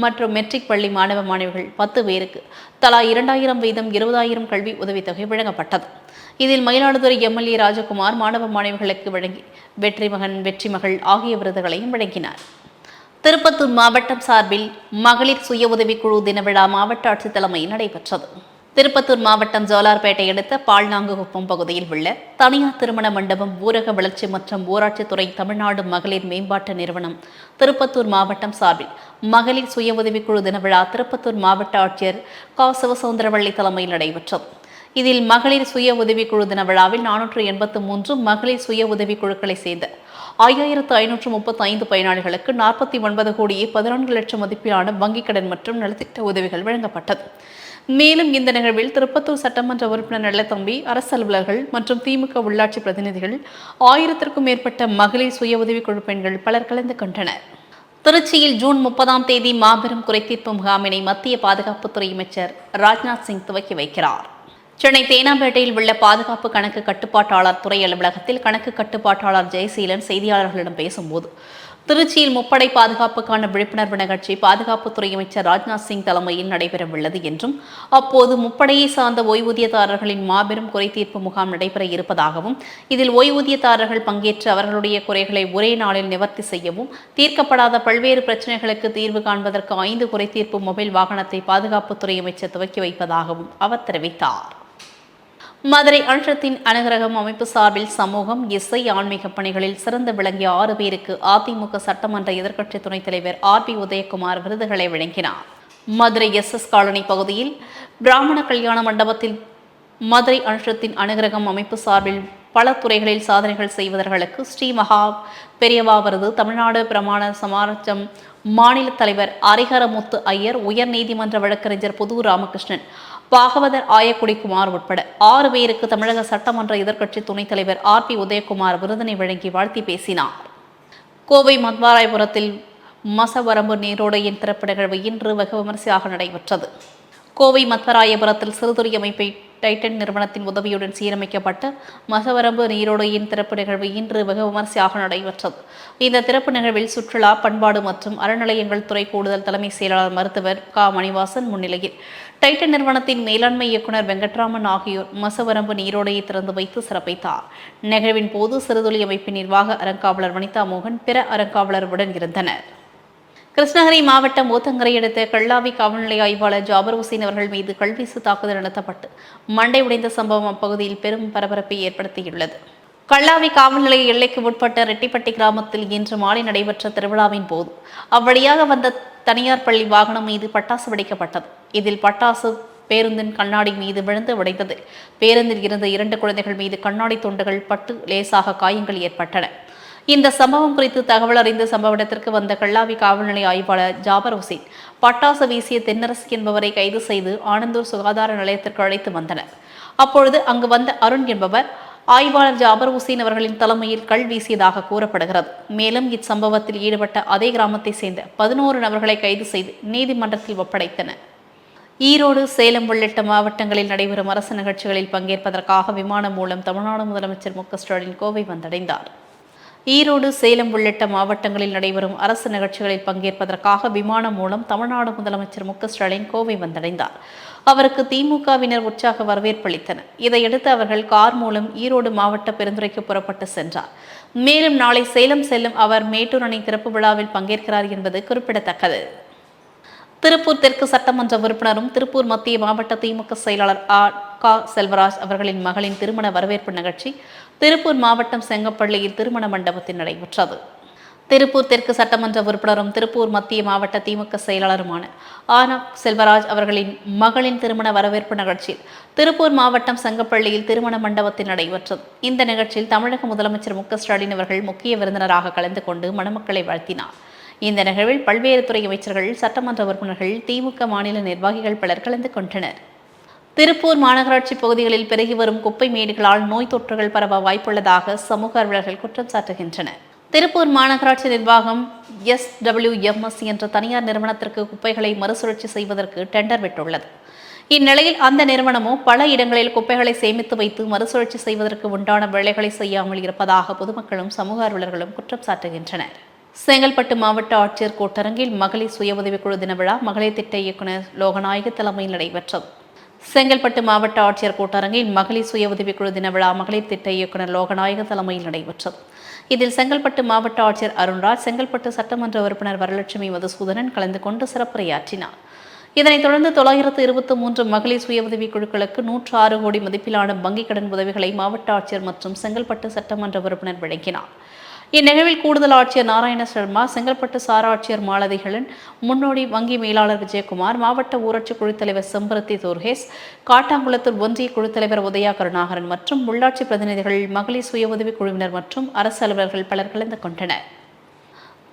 மற்றும் மெட்ரிக் பள்ளி மாணவ மாணவிகள் பத்து பேருக்கு தலா இரண்டாயிரம் வீதம் இருபதாயிரம் கல்வி உதவித்தொகை வழங்கப்பட்டது. இதில் மயிலாடுதுறை எம்எல்ஏ ராஜகுமார் மாணவ மாணவிகளுக்கு வழங்கி வெற்றி மகன் வெற்றி மகள் ஆகிய விருதுகளையும் வழங்கினார். திருப்பத்தூர் மாவட்டம் சார்பில் மகளிர் சுய உதவிக்குழு தின விழா மாவட்ட ஆட்சித் தலைமையில் நடைபெற்றது. திருப்பத்தூர் மாவட்டம் ஜோலார்பேட்டை அடுத்த பால்நாங்குகுப்பம் பகுதியில் உள்ள தனியார் திருமண மண்டபம் ஊரக வளர்ச்சி மற்றும் ஊராட்சித்துறை தமிழ்நாடு மகளிர் மேம்பாட்டு நிறுவனம் திருப்பத்தூர் மாவட்டம் சார்பில் மகளிர் சுய உதவிக்குழு தின விழா திருப்பத்தூர் மாவட்ட ஆட்சியர் கா. சிவசவுந்தரவள்ளி தலைமையில் நடைபெற்றது. இதில் மகளிர் சுய உதவிக்குழு தின விழாவில் நானூற்று எண்பத்து மூன்று மகளிர் சுய உதவிக்குழுக்களை சேர்ந்த ஐயாயிரத்து ஐநூற்று முப்பத்தி ஐந்து பயனாளிகளுக்கு நாற்பத்தி ஒன்பது கோடியே பதினான்கு லட்சம் மதிப்பிலான வங்கிக் கடன் மற்றும் நலத்திட்ட உதவிகள் வழங்கப்பட்டது. மேலும் இந்த நிகழ்வில் திருப்பத்தூர் சட்டமன்ற உறுப்பினர் நல்லத்தம்பி அரசு அலுவலர்கள் மற்றும் திமுக உள்ளாட்சி பிரதிநிதிகள் ஆயிரத்திற்கும் மேற்பட்ட மகளிர் சுய உதவிக்குழு பெண்கள் பலர் கலந்து கொண்டனர். திருச்சியில் ஜூன் முப்பதாம் தேதி மாபெரும் குறைதீர்ப்பு முகாமினை மத்திய பாதுகாப்புத்துறை அமைச்சர் ராஜ்நாத் சிங் துவக்கி வைக்கிறார். சென்னை தேனாம்பேட்டையில் உள்ள பாதுகாப்பு கணக்கு கட்டுப்பாட்டாளர் துறை அலுவலகத்தில் கணக்கு கட்டுப்பாட்டாளர் ஜெயசீலன் செய்தியாளர்களிடம் பேசும்போது திருச்சியில் முப்படை பாதுகாப்புக்கான விழிப்புணர்வு நிகழ்ச்சி பாதுகாப்புத்துறை அமைச்சர் ராஜ்நாத் சிங் தலைமையில் நடைபெறவுள்ளது என்றும் அப்போது முப்படையை சார்ந்த ஓய்வூதியதாரர்களின் மாபெரும் குறைதீர்ப்பு முகாம் நடைபெற இருப்பதாகவும் இதில் ஓய்வூதியதாரர்கள் பங்கேற்று அவர்களுடைய குறைகளை ஒரே நாளில் நிவர்த்தி செய்யவும் தீர்க்கப்படாத பல்வேறு பிரச்சனைகளுக்கு தீர்வு காண்பதற்கு ஐந்து குறைதீர்ப்பு மொபைல் வாகனத்தை பாதுகாப்புத்துறை அமைச்சர் துவக்கி வைப்பதாகவும் அவர் தெரிவித்தார். மதுரை அன்றத்தின் அனுகிரகம் அமைப்பு சார்பில் சமூகம் இசை ஆன்மீக பணிகளில் சிறந்து விளங்கிய ஆறு பேருக்கு அதிமுக சட்டமன்ற எதிர்க்கட்சி துணைத் தலைவர் ஆர் பி உதயகுமார் விருதுகளை வழங்கினார். மதுரை எஸ் எஸ் காலனி பகுதியில் பிராமண கல்யாண மண்டபத்தில் மதுரை அன்றத்தின் அனுகிரகம் அமைப்பு சார்பில் பல துறைகளில் சாதனைகள் செய்வதர்களுக்கு ஸ்ரீ மகா பெரியவா விருது தமிழ்நாடு பிரமாண சமாரஜம் மாநில தலைவர் அரிகரமுத்து ஐயர் உயர் நீதிமன்ற வழக்கறிஞர் புது ராமகிருஷ்ணன் பாகவதர் ஆயக்குடி குமார் உட்பட ஆறு பேருக்கு தமிழக சட்டமன்ற எதிர்க்கட்சி துணைத் தலைவர் ஆர் பி உதயகுமார் விருதினை வழங்கி வாழ்த்தி பேசினார். கோவை மத்வாராயபுரத்தில் மசவரம்பு நீரோடையின் திறப்பு நிகழ்வு இன்று வெகு விமரிசையாக நடைபெற்றது. கோவை மத்வராயபுரத்தில் சிறுதுறை அமைப்பை டைட்டன் நிறுவனத்தின் உதவியுடன் சீரமைக்கப்பட்ட மசவரம்பு நீரோடையின் திறப்பு நிகழ்வு இன்று வெகு விமரிசையாக நடைபெற்றது. இந்த திறப்பு நிகழ்வில் சுற்றுலா பண்பாடு மற்றும் அறநிலையங்கள் துறை கூடுதல் தலைமை செயலாளர் மருத்துவர் க. மணிவாசன் முன்னிலையில் டைட்டன் நிறுவனத்தின் மேலாண்மை இயக்குநர் வெங்கட்ராமன் ஆகியோர் மசவரம்பு நீரோடையை திறந்து வைத்து சிறப்பித்தார். நிகழ்வின் போது சிறுதுளி அமைப்பின் நிர்வாக அறங்காவலர் வனிதா மோகன் பிற அறங்காவலருடன் இருந்தனர். கிருஷ்ணகிரி மாவட்டம் ஓத்தங்கரை அடுத்த கல்லாவி காவல்நிலை ஆய்வாளர் ஜாபர் ஹுசேன் அவர்கள் மீது கல்வீசு தாக்குதல் நடத்தப்பட்டு மண்டை உடைந்த சம்பவம் அப்பகுதியில் பெரும் பரபரப்பை ஏற்படுத்தியுள்ளது. கல்லாவி காவல் நிலைய எல்லைக்கு உட்பட்ட ரெட்டிப்பட்டி கிராமத்தில் இன்று மாலை நடைபெற்ற திருவிழாவின் போது அவ்வழியாக வந்த தனியார் பள்ளி வாகனம் மீது பட்டாசு வெடிக்கப்பட்டது. இதில் பட்டாசு பேருந்தின் கண்ணாடி மீது விழுந்து உடைந்தது. பேருந்தில் இருந்த இரண்டு குழந்தைகள் மீது கண்ணாடி துண்டுகள் பட்டு லேசாக காயங்கள் ஏற்பட்டன. இந்த சம்பவம் குறித்து தகவல் அறிந்து சம்பவ இடத்திற்கு வந்த கல்லாவி காவல்நிலை ஆய்வாளர் ஜாபர் ஹுசேன் பட்டாசு வீசிய தென்னரசு என்பவரை கைது செய்து ஆனந்தூர் சுகாதார நிலையத்திற்கு அழைத்து வந்தனர். அப்பொழுது அங்கு வந்த அருண் என்பவர் ஆய்வாளர் ஜாபர் ஹுசேன் அவர்களின் தலைமையில் கல் வீசியதாக கூறப்படுகிறது. மேலும் இச்சம்பவத்தில் ஈடுபட்ட அதே கிராமத்தை சேர்ந்த பதினோரு நபர்களை கைது செய்து நீதிமன்றத்தில் ஒப்படைத்தனர். ஈரோடு சேலம் உள்ளிட்ட மாவட்டங்களில் நடைபெறும் அரசு நிகழ்ச்சிகளில் பங்கேற்பதற்காக விமானம் மூலம் தமிழ்நாடு முதலமைச்சர் மு க ஸ்டாலின் கோவை வந்தடைந்தார். ஈரோடு சேலம் உள்ளிட்ட மாவட்டங்களில் நடைபெறும் அரசு நிகழ்ச்சிகளில் பங்கேற்பதற்காக விமானம் மூலம் தமிழ்நாடு முதலமைச்சர் மு ஸ்டாலின் கோவை வந்தடைந்தார். அவருக்கு திமுகவினர் உற்சாக வரவேற்பளித்தனர் இதையடுத்து அவர்கள் கார் மூலம் ஈரோடு மாவட்ட பெருந்துறைக்கு புறப்பட்டு சென்றார். மேலும் நாளை சேலம் செல்லும் அவர் மேட்டூர் அணை திறப்பு விழாவில் பங்கேற்கிறார் என்பது குறிப்பிடத்தக்கது. திருப்பூர் தெற்கு சட்டமன்ற உறுப்பினரும் திருப்பூர் மத்திய மாவட்ட திமுக செயலாளர் ஆ. க. செல்வராஜ் அவர்களின் மகளின் திருமண வரவேற்பு நிகழ்ச்சி திருப்பூர் மாவட்டம் செங்கப்பள்ளியில் திருமண மண்டபத்தில் நடைபெற்றது. திருப்பூர் தெற்கு சட்டமன்ற உறுப்பினரும் திருப்பூர் மத்திய மாவட்ட திமுக செயலாளருமான ஆனா செல்வராஜ் அவர்களின் மகளின் திருமண வரவேற்பு நிகழ்ச்சியில் திருப்பூர் மாவட்டம் செங்கப்பள்ளியில் திருமண மண்டபத்தில் நடைபெற்றது. இந்த நிகழ்ச்சியில் தமிழக முதலமைச்சர் மு. ஸ்டாலின் அவர்கள் முக்கிய விருந்தினராக கலந்து கொண்டு மணமக்களை வாழ்த்தினார். இந்த நிகழ்வில் பல்வேறு துறை அமைச்சர்கள் சட்டமன்ற உறுப்பினர்கள் திமுக மாநில நிர்வாகிகள் பலர் கலந்து கொண்டனர். திருப்பூர் மாநகராட்சி பகுதிகளில் பெருகி வரும் குப்பை மேடுகளால் நோய் தொற்றுகள் பரவ வாய்ப்புள்ளதாக சமூக அலுவலர்கள் குற்றம் சாட்டுகின்றனர். திருப்பூர் மாநகராட்சி நிர்வாகம் எஸ் டபிள்யூஎம்எஸ் என்ற தனியார் நிறுவனத்திற்கு குப்பைகளை மறுசுழற்சி செய்வதற்கு டெண்டர் விட்டுள்ளது. இந்நிலையில் அந்த நிறுவனமோ பல இடங்களில் குப்பைகளை சேமித்து வைத்து மறுசுழற்சி செய்வதற்கு உண்டான வேலைகளை செய்யாமல் இருப்பதாக பொதுமக்களும் சமூக ஆர்வலர்களும் குற்றம் சாட்டுகின்றனர். செங்கல்பட்டு மாவட்ட ஆட்சியர் கூட்டரங்கில் மகளிர் சுய உதவிக்குழு தின விழா மகளிர் திட்ட இயக்குநர் லோகநாயக தலைமையில் நடைபெற்றது. செங்கல்பட்டு மாவட்ட ஆட்சியர் கூட்டரங்கில் மகளிர் சுய உதவிக்குழு தின விழா மகளிர் திட்ட இயக்குநர் லோகநாயக தலைமையில் நடைபெற்றது. இதில் செங்கல்பட்டு மாவட்ட ஆட்சியர் அருண்ராஜ் செங்கல்பட்டு சட்டமன்ற உறுப்பினர் வரலட்சுமி மதுசூதனன் கலந்து கொண்டு சிறப்புரையாற்றினார். இதனைத் தொடர்ந்து தொள்ளாயிரத்து இருபத்தி மூன்று மகளிர் சுய உதவிக் குழுக்களுக்கு நூற்று ஆறு கோடி மதிப்பிலான வங்கிக் கடன் உதவிகளை மாவட்ட ஆட்சியர் மற்றும் செங்கல்பட்டு சட்டமன்ற உறுப்பினர் வழங்கினார். இந்நிகழ்வில் கூடுதல் ஆட்சியர் நாராயண சர்மா செங்கல்பட்டு சாராட்சியர் ஆட்சியர் மாலதிகளன் முன்னோடி வங்கி மேலாளர் விஜயகுமார் மாவட்ட ஊராட்சி குழுத்தலைவர் செம்பருத்தி துர்கேஸ் காட்டாங்குளத்தூர் ஒன்றிய குழுத்தலைவர் உதயா கருணாகரன் மற்றும் உள்ளாட்சி பிரதிநிதிகள் மகளிர் சுய உதவிக் குழுவினர் மற்றும் அரசு அலுவலர்கள் பலர் கலந்து கொண்டனர்.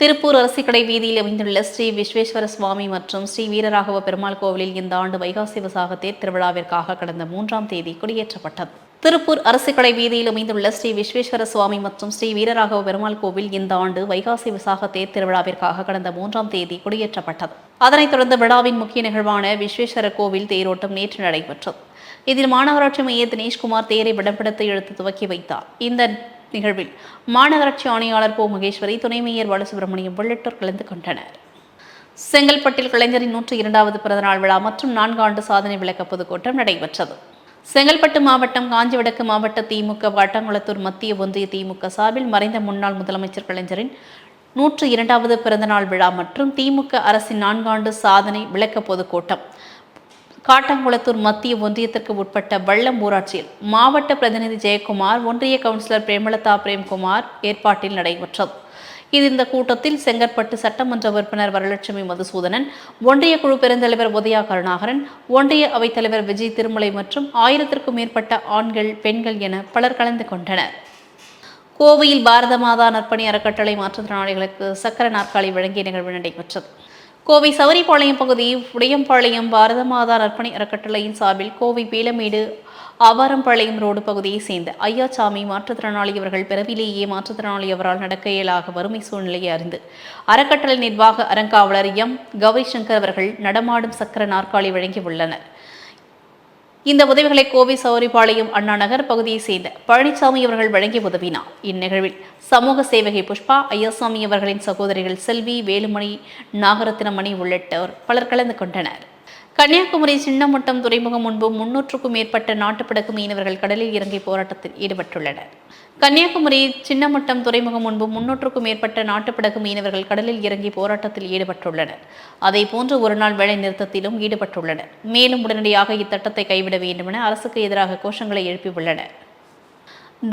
திருப்பூர் அரசிக்கடை வீதியில் அமைந்துள்ள ஸ்ரீ விஸ்வேஸ்வர சுவாமி மற்றும் ஸ்ரீ வீரராகவ பெருமாள் கோவிலில் இந்த ஆண்டு வைகாசி விசாக தேர் திருவிழாவிற்காக கடந்த மூன்றாம் தேதி கொடியேற்றப்பட்டது. திருப்பூர் அரசுக்கடை வீதியில் அமைந்துள்ள ஸ்ரீ விஸ்வேஸ்வர சுவாமி மற்றும் ஸ்ரீ வீரராகவ பெருமாள் கோவில் இந்த ஆண்டு வைகாசி விசாக தேர் திருவிழாவிற்காக கடந்த மூன்றாம் தேதி கொடியேற்றப்பட்டது. அதனைத் தொடர்ந்து விழாவின் முக்கிய நிகழ்வான விஸ்வேஸ்வர கோவில் தேரோட்டம் நேற்று நடைபெற்றது. இதில் மாநகராட்சி மைய தினேஷ்குமார் தேரை விடம்பிடத்தை எடுத்து துவக்கி வைத்தார். இந்த நிகழ்வில் மாநகராட்சி ஆணையாளர் போ மகேஸ்வரி துணை மேயர் பாலசுப்ரமணியம் உள்ளிட்டோர் கலந்து கொண்டனர். செங்கல்பட்டில் கலைஞரின் நூற்றி இரண்டாவது பிறந்தநாள் விழா மற்றும் நான்கு ஆண்டு சாதனை விளக்க பொதுக்கூட்டம் நடைபெற்றது. செங்கல்பட்டு மாவட்டம் காஞ்சிவடக்கு மாவட்ட திமுக வட்டங்குளத்தூர் மத்திய ஒன்றிய திமுக சார்பில் மறைந்த முன்னாள் முதலமைச்சர் கலைஞரின் நூற்று இரண்டாவது பிறந்தநாள் விழா மற்றும் திமுக அரசின் நான்காண்டு சாதனை விளக்க பொதுக்கூட்டம் காட்டாங்குளத்தூர் மத்திய ஒன்றியத்திற்கு உட்பட்ட வள்ளம் ஊராட்சியில் மாவட்ட பிரதிநிதி ஜெயக்குமார் ஒன்றிய கவுன்சிலர் பிரேமலதா பிரேம்குமார் ஏற்பாட்டில் நடைபெற்றது. இது இந்த கூட்டத்தில் செங்கற்பட்டு சட்டமன்ற உறுப்பினர் வரலட்சுமி மதுசூதனன் ஒன்றிய குழு பெருந்தலைவர் உதயா கருணாகரன் ஒன்றிய அவைத்தலைவர் விஜய் திருமலை மற்றும் ஆயிரத்திற்கும் மேற்பட்ட ஆண்கள் பெண்கள் என பலர் கலந்து கொண்டனர். கோவையில் பாரத மாதா நற்பணி அறக்கட்டளை மாற்றுத்திறனாளிகளுக்கு சக்கர நாற்காலி வழங்கிய நிகழ்வு நடைபெற்றது. கோவை சவரிபாளையம் பகுதி உடையம்பாளையம் பாரத மாதா நற்பணி அறக்கட்டளையின் சார்பில் கோவை பீலமேடு ஆவாரம்பாளையம் ரோடு பகுதியை சேர்ந்த ஐயாசாமி மாற்றுத்திறனாளி அவர்கள் பிறவிலேயே மாற்றுத்திறனாளி அவரால் நடக்க இயலாக வறுமை சூழ்நிலையை அறிந்து. அறக்கட்டளை நிர்வாக அறங்காவலர் எம். கௌரி சங்கர் அவர்கள் நடமாடும் சக்கர நாற்காலி வழங்கியுள்ளனர் இந்த உதவிகளை கோவை சௌரிபாளையம் அண்ணா நகர் பகுதியை சேர்ந்த பழனிசாமி அவர்கள் வழங்கி உதவினார். இந்நிகழ்வில் சமூக சேவகை புஷ்பா ஐயாசாமி அவர்களின் சகோதரிகள் செல்வி வேலுமணி நாகரத்தினமணி உள்ளிட்டோர் பலர் கலந்து கொண்டனர். கன்னியாகுமரி சின்னமுட்டம் துறைமுகம் முன்பு முன்னூற்றுக்கும் மேற்பட்ட நாட்டுப்படகு மீனவர்கள் கடலில் இறங்கி போராட்டத்தில் ஈடுபட்டுள்ளனர். கன்னியாகுமரி சின்னமுட்டம் துறைமுகம் முன்பு முன்னூற்றுக்கும் மேற்பட்ட நாட்டுப்படகு மீனவர்கள் கடலில் இறங்கி போராட்டத்தில் ஈடுபட்டுள்ளனர். அதே போன்று ஒருநாள் வேலை நிறுத்தத்திலும் ஈடுபட்டுள்ளனர். மேலும் உடனடியாக இத்திட்டத்தை கைவிட வேண்டுமென அரசுக்கு எதிராக கோஷங்களை எழுப்பியுள்ளனர்.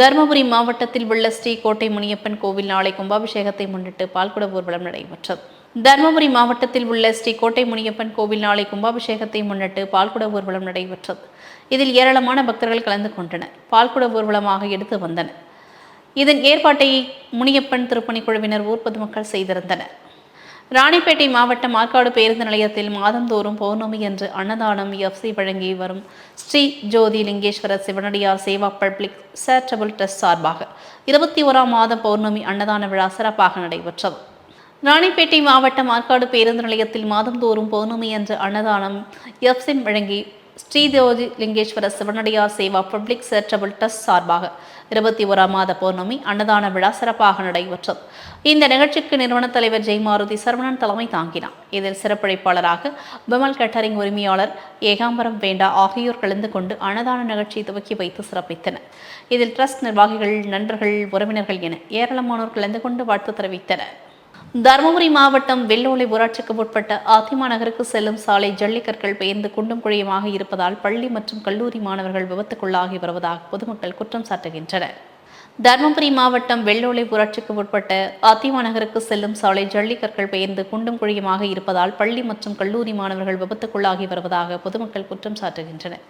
தருமபுரி மாவட்டத்தில் உள்ள ஸ்ரீ கோட்டை முனியப்பன் கோவில் நாளை கும்பாபிஷேகத்தை முன்னிட்டு பால்குட ஊர்வலம் நடைபெற்றது. தருமபுரி மாவட்டத்தில் உள்ள ஸ்ரீ கோட்டை முனியப்பன் கோவில் நாளை கும்பாபிஷேகத்தை முன்னிட்டு பால்குட ஊர்வலம் நடைபெற்றது. இதில் ஏராளமான பக்தர்கள் கலந்து கொண்டனர். பால்குட ஊர்வலமாக எடுத்து வந்தனர். இதன் ஏற்பாட்டை முனியப்பன் திருப்பணி குழுவினர் ஊர் பொதுமக்கள் செய்திருந்தனர். ராணிப்பேட்டை மாவட்டம் ஆற்காடு பேருந்து நிலையத்தில் மாதந்தோறும் பௌர்ணமி என்று அன்னதானம் எஃப்சி வழங்கி வரும் ஸ்ரீ ஜோதி லிங்கேஸ்வரர் சிவனடியார் சேவா பப்ளிக் சேரிட்டபிள் ட்ரஸ்ட் சார்பாக இருபத்தி ஓராம் மாதம் பௌர்ணமி அன்னதான விழா சிறப்பாக நடைபெற்றது. ராணிப்பேட்டை மாவட்டம் ஆற்காடு பேருந்து நிலையத்தில் மாதந்தோறும் பௌர்ணமி என்ற அன்னதானம் எஃப்சிம் வழங்கி ஸ்ரீதேவஜி லிங்கேஸ்வர சிவனடியார் சேவா பப்ளிக் சேரிட்டபிள் ட்ரஸ்ட் சார்பாக இருபத்தி ஓராம் மாத பௌர்ணமி அன்னதான விழா சிறப்பாக நடைபெற்றது. இந்த நிகழ்ச்சிக்கு நிறுவன தலைவர் ஜெய்மாருதி சரவணன் தலைமை தாங்கினார். இதில் சிறப்பழைப்பாளராக விமல் கட்டரிங் உரிமையாளர் ஏகாம்பரம் வேண்டா ஆகியோர் கலந்து கொண்டு அன்னதான நிகழ்ச்சியை துவக்கி வைத்து சிறப்பித்தனர். இதில் ட்ரஸ்ட் நிர்வாகிகள் நண்பர்கள் உறவினர்கள் என ஏராளமானோர் கலந்து கொண்டு வாழ்த்து தெரிவித்தனர். தருமபுரி மாவட்டம் வெள்ளோலை ஊராட்சிக்கு உட்பட்ட ஆத்திமா நகருக்கு செல்லும் சாலை ஜல்லிக்கற்கள் பெயர்ந்து குண்டும் குழியுமாக இருப்பதால் பள்ளி மற்றும் கல்லூரி மாணவர்கள் விபத்துக்குள்ளாகி வருவதாக பொதுமக்கள் குற்றம் சாட்டுகின்றனர். தருமபுரி மாவட்டம் வெள்ளோலை ஊராட்சிக்கு உட்பட்ட ஆத்திமா நகருக்கு செல்லும் சாலை ஜல்லிக்கற்கள் பெயர்ந்து குண்டும் குழியுமாக இருப்பதால் பள்ளி மற்றும் கல்லூரி மாணவர்கள் விபத்துக்குள்ளாகி வருவதாக பொதுமக்கள் குற்றம் சாட்டுகின்றனர்.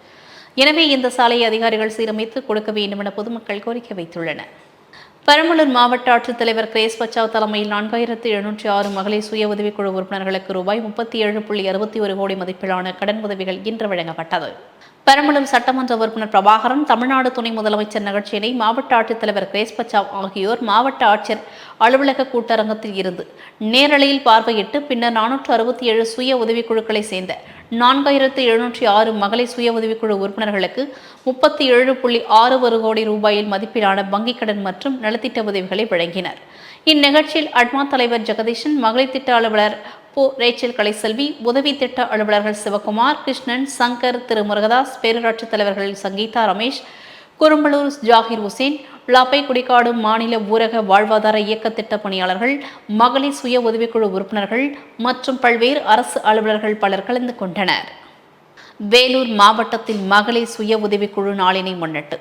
எனவே இந்த சாலையை அதிகாரிகள் சீரமைத்து கொடுக்க வேண்டும் என பொதுமக்கள் கோரிக்கை வைத்துள்ளனர். பெரம்பலூர் மாவட்ட ஆட்சித்தலைவர் கிரேஸ் பச்சாவ் தலைமையில் நான்காயிரத்து எழுநூற்றி ஆறு மகளிர் சுய உதவிக்குழு உறுப்பினர்களுக்கு ரூபாய் முப்பத்தி ஏழு புள்ளி அறுபத்தி ஒரு கோடி மதிப்பிலான கடன் உதவிகள் இன்று வழங்கப்பட்டது. பெரம்பலூர் சட்டமன்ற உறுப்பினர் பிரபாகரன் தமிழ்நாடு துணை முதலமைச்சர் நிகழ்ச்சியினை மாவட்ட ஆட்சித்தலைவர் கிரேஸ் பச்சாவ் ஆகியோர் மாவட்ட ஆட்சியர் அலுவலக கூட்டரங்கத்தில் இருந்து நேரலையில் பார்வையிட்டு பின்னர் நானூற்று அறுபத்தி ஏழு சுய உதவிக்குழுக்களை சேர்ந்த நான்காயிரத்து எழுநூற்றி ஆறு மகளிர் சுய உதவிக்குழு உறுப்பினர்களுக்கு முப்பத்தி ஏழு புள்ளி ஆறு ஒரு கோடி ரூபாயில் மதிப்பிலான வங்கிக் கடன் மற்றும் நலத்திட்ட உதவிகளை வழங்கினர். இந்நிகழ்ச்சியில் அட்மா தலைவர் ஜெகதீஷன் மகளிர் திட்ட அலுவலர் போ ரேச்சல் கலைசெல்வி உதவி திட்ட அலுவலர்கள் சிவகுமார் கிருஷ்ணன் சங்கர் திரு. முருகதாஸ் பேரூராட்சித் தலைவர்கள் சங்கீதா ரமேஷ் குரும்பலூர் ஜாகிர் உசேன் லாப்பை குடிக்காடு மாநில ஊரக வாழ்வாதார இயக்க திட்ட பணியாளர்கள் மகளிர் சுய உதவிக்குழு உறுப்பினர்கள் மற்றும் பல்வேறு அரசு அலுவலர்கள் பலர் கலந்து கொண்டனர். வேலூர் மாவட்டத்தில் மகளிர் சுய உதவிக்குழு நாளினை முன்னிட்டு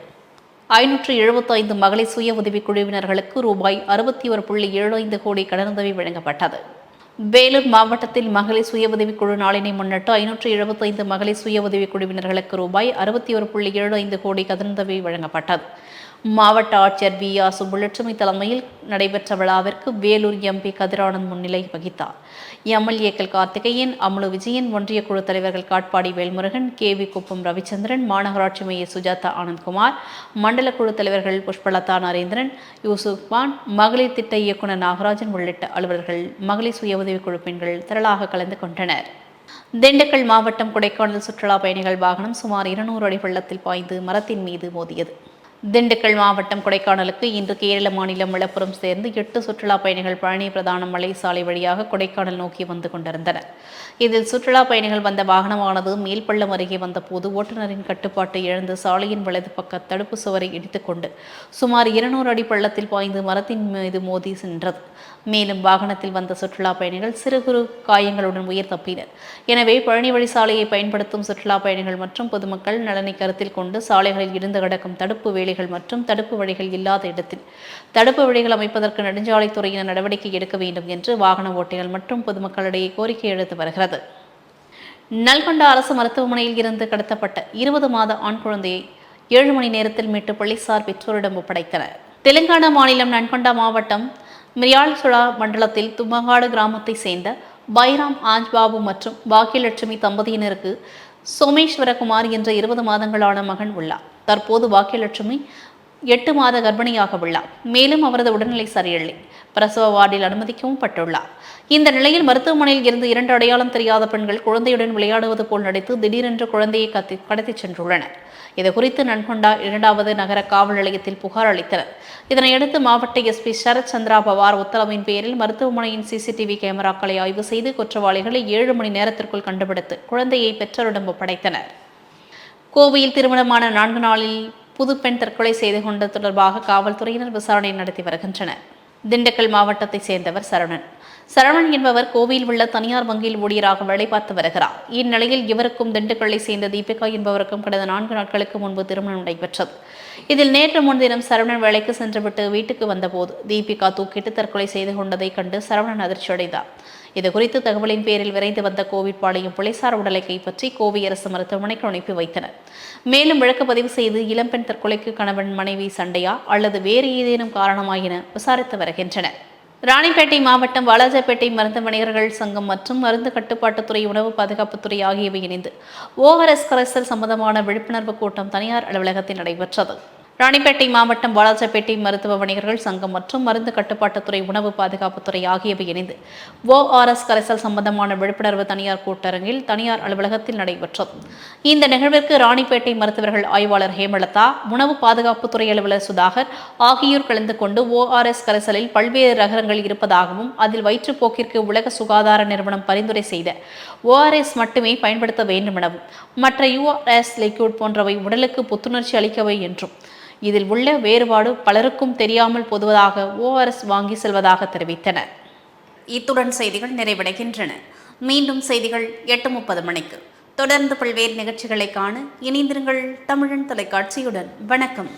ஐநூற்று எழுபத்தைந்து மகளிர் சுய உதவிக்குழுவினர்களுக்கு ரூபாய் அறுபத்தி ஒரு புள்ளி ஏழு ஐந்து கோடி கடனுதவி வழங்கப்பட்டது. வேலூர் மாவட்டத்தில் மகளிர் சுய உதவிக்குழு நாளினை முன்னிட்டு ஐநூற்று எழுபத்தைந்து மகளிர் சுய உதவிக்குழுவினர்களுக்கு ரூபாய் அறுபத்தி ஒரு புள்ளி ஏழு ஐந்து கோடி கடனுதவி வழங்கப்பட்டது. மாவட்ட ஆட்சியர் வி ஆ சுப்புலட்சுமி தலைமையில் நடைபெற்ற விழாவிற்கு வேலூர் எம்பி கதிரானந்த் முன்னிலை வகித்தார். எம்எல்ஏக்கள் கார்த்திகேயன் அமுலு விஜயன் ஒன்றிய குழு தலைவர்கள் காட்பாடி வேல்முருகன் கே வி குப்பம் ரவிச்சந்திரன் மாநகராட்சி மைய சுஜாதா ஆனந்த்குமார் மண்டல குழு தலைவர்கள் புஷ்பலதா நரேந்திரன் யூசுஃப்கான் மகளிர் திட்ட இயக்குநர் நாகராஜன் உள்ளிட்ட அலுவலர்கள் மகளிர் சுய உதவிக்குழு பெண்கள் திரளாக கலந்து கொண்டனர். திண்டுக்கல் மாவட்டம் கொடைக்கானல் சுற்றுலா பயணிகள் வாகனம் சுமார் இருநூறு அடி வெள்ளத்தில் பாய்ந்து மரத்தின் மீது மோதியது. திண்டுக்கல் மாவட்டம் கொடைக்கானலுக்கு இன்று கேரள மாநிலம் விழுப்புரம் சேர்ந்து எட்டு சுற்றுலா பயணிகள் பழனி பிரதான மலை சாலை வழியாக கொடைக்கானல் நோக்கி வந்து கொண்டிருந்தனர். இதில் சுற்றுலா பயணிகள் வந்த வாகனமானது மேல்பள்ளம் அருகே வந்தபோது ஓட்டுநரின் கட்டுப்பாட்டை இழந்து சாலையின் வலது பக்க தடுப்பு சுவரை இடித்துக்கொண்டு சுமார் இருநூறு அடி பள்ளத்தில் பாய்ந்து மரத்தின் மீது மோதி சென்றது. மேலும் வாகனத்தில் வந்த சுற்றுலா பயணிகள் சிறு குறு காயங்களுடன் உயிர் தப்பினர். எனவே பழனி வழி சாலையை பயன்படுத்தும் சுற்றுலா பயணிகள் மற்றும் பொதுமக்கள் நலனை கருத்தில் கொண்டு சாலைகளில் இருந்து கிடக்கும் தடுப்பு வேலைகள் மற்றும் தடுப்பு வழிகள் இல்லாத இடத்தில் தடுப்பு வழிகள் அமைப்பதற்கு நெடுஞ்சாலைத்துறையினர் நடவடிக்கை எடுக்க வேண்டும் என்று வாகன ஓட்டிகள் மற்றும் பொதுமக்களிடையே கோரிக்கை எழுத்து வருகிறது. நல்கொண்ட அரசு மருத்துவமனையில் இருந்து கடத்தப்பட்ட இருபது மாத ஆண் குழந்தையை ஏழு மணி நேரத்தில் மீட்டு போலீசார் பெற்றோரிடம் ஒப்படைத்தனர். தெலுங்கானா மாநிலம் நன்கொண்டா மாவட்டம் மிரியால்சுழா மண்டலத்தில் தும்மகாடு கிராமத்தை சேர்ந்த பைராம் ஆஜ்பாபு மற்றும் பாக்கியலட்சுமி தம்பதியினருக்கு சோமேஸ்வரகுமார் என்ற இருபது மாதங்களான மகன் உள்ளார். தற்போது பாக்கியலட்சுமி எட்டு மாத கர்ப்பிணியாக உள்ளார். மேலும் அவரது உடல்நிலை சரியில்லை. பிரசவ வார்டில் அனுமதிக்கவும் பட்டுள்ளார். இந்த நிலையில் மருத்துவமனையில் இருந்து இரண்டு அடையாளம் தெரியாத பெண்கள் குழந்தையுடன் விளையாடுவது போல் நடித்து திடீரென்று குழந்தையை கத்தி கடத்திச் சென்றுள்ளனர். இது குறித்து நன்கொண்டா இரண்டாவது நகர காவல் நிலையத்தில் புகார் அளித்தனர். இதனையடுத்து மாவட்ட எஸ்பி சரத் சந்திரா பவார் உத்தரவின் பேரில் மருத்துவமனையின் சிசிடிவி கேமராக்களை ஆய்வு செய்து குற்றவாளிகளை ஏழு மணி நேரத்திற்குள் கண்டுபிடித்து குழந்தையை பெற்றோரிடம் ஒப்படைத்தனர். கோவையில் திருமணமான நான்கு நாளில் புதுப்பெண் பெண் தற்கொலை செய்து கொண்ட தொடர்பாக காவல்துறையினர் விசாரணை நடத்தி வருகின்றனர். திண்டுக்கல் மாவட்டத்தை சேர்ந்தவர் சரவணன். சரவணன் என்பவர் கோவையில் உள்ள தனியார் வங்கியில் ஊழியராக வேலை பார்த்து வருகிறார். இந்நிலையில் இவருக்கும் திண்டுக்கல்லை சேர்ந்த தீபிகா என்பவருக்கும் கடந்த நான்கு நாட்களுக்கு முன்பு திருமணம் நடைபெற்றது. இதில் நேற்று முன்தினம் சரவணன் வேலைக்கு சென்றுவிட்டு வீட்டுக்கு வந்தபோது தீபிகா தூக்கிட்டு தற்கொலை செய்து கொண்டதை கண்டு சரவணன் அதிர்ச்சியடைந்தார். இது குறித்து தகவலின் பேரில் விரைந்து வந்த கோவிட்பாளையம் போலீசார் உடலை கைப்பற்றி கோவை அரசு மருத்துவமனைக்கு அனுப்பி வைத்தனர். மேலும் வழக்கு பதிவு செய்து இளம்பெண் தற்கொலைக்கு கணவன் மனைவி சண்டையா அல்லது வேறு ஏதேனும் காரணமா என விசாரித்து வருகின்றனர். ராணிப்பேட்டை மாவட்டம் வாலாஜாப்பேட்டை மருந்து வணிகர்கள் சங்கம் மற்றும் மருந்து கட்டுப்பாட்டுத்துறை உணவு பாதுகாப்புத்துறை ஆகியவை இணைந்து ஓஆர்எஸ் கரைசல் சம்பந்தமான விழிப்புணர்வு கூட்டம் தனியார் அலுவலகத்தில் நடைபெற்றது. ராணிப்பேட்டை மாவட்டம் வாலாஜப்பேட்டை மருத்துவ வணிகர்கள் சங்கம் மற்றும் மருந்து கட்டுப்பாட்டுத்துறை உணவு பாதுகாப்புத்துறை ஆகியவை இணைந்து ஓஆர்எஸ் கரைசல் சம்பந்தமான விழிப்புணர்வு தனியார் கூட்டரங்கில் தனியார் அலுவலகத்தில் நடைபெற்றது. இந்த நிகழ்விற்கு ராணிப்பேட்டை மருத்துவர்கள் ஆய்வாளர் ஹேமலதா உணவு பாதுகாப்புத்துறை அலுவலர் சுதாகர் ஆகியோர் கலந்து கொண்டு ஓஆர்எஸ் கரைசலில் பல்வேறு ரகங்கள் இருப்பதாகவும் அதில் வயிற்றுப்போக்கிற்கு உலக சுகாதார நிறுவனம் பரிந்துரை செய்த ஓஆர்எஸ் மட்டுமே பயன்படுத்த வேண்டுமெனவும் மற்ற யூஆர்எஸ் லிக்யூட் போன்றவை உடலுக்கு புத்துணர்ச்சி அளிக்கவை என்றும் இதில் உள்ள வேறுபாடு பலருக்கும் தெரியாமல் பொதுவதாக ஓஆர்எஸ் வாங்கி செல்வதாக தெரிவித்தனர் இத்துடன் செய்திகள் நிறைவடைகின்றன. மீண்டும் செய்திகள் எட்டு முப்பது மணிக்கு. தொடர்ந்து பல்வேறு நிகழ்ச்சிகளை காண இணைந்திருங்கள் தமிழன் தொலைக்காட்சியுடன். வணக்கம்.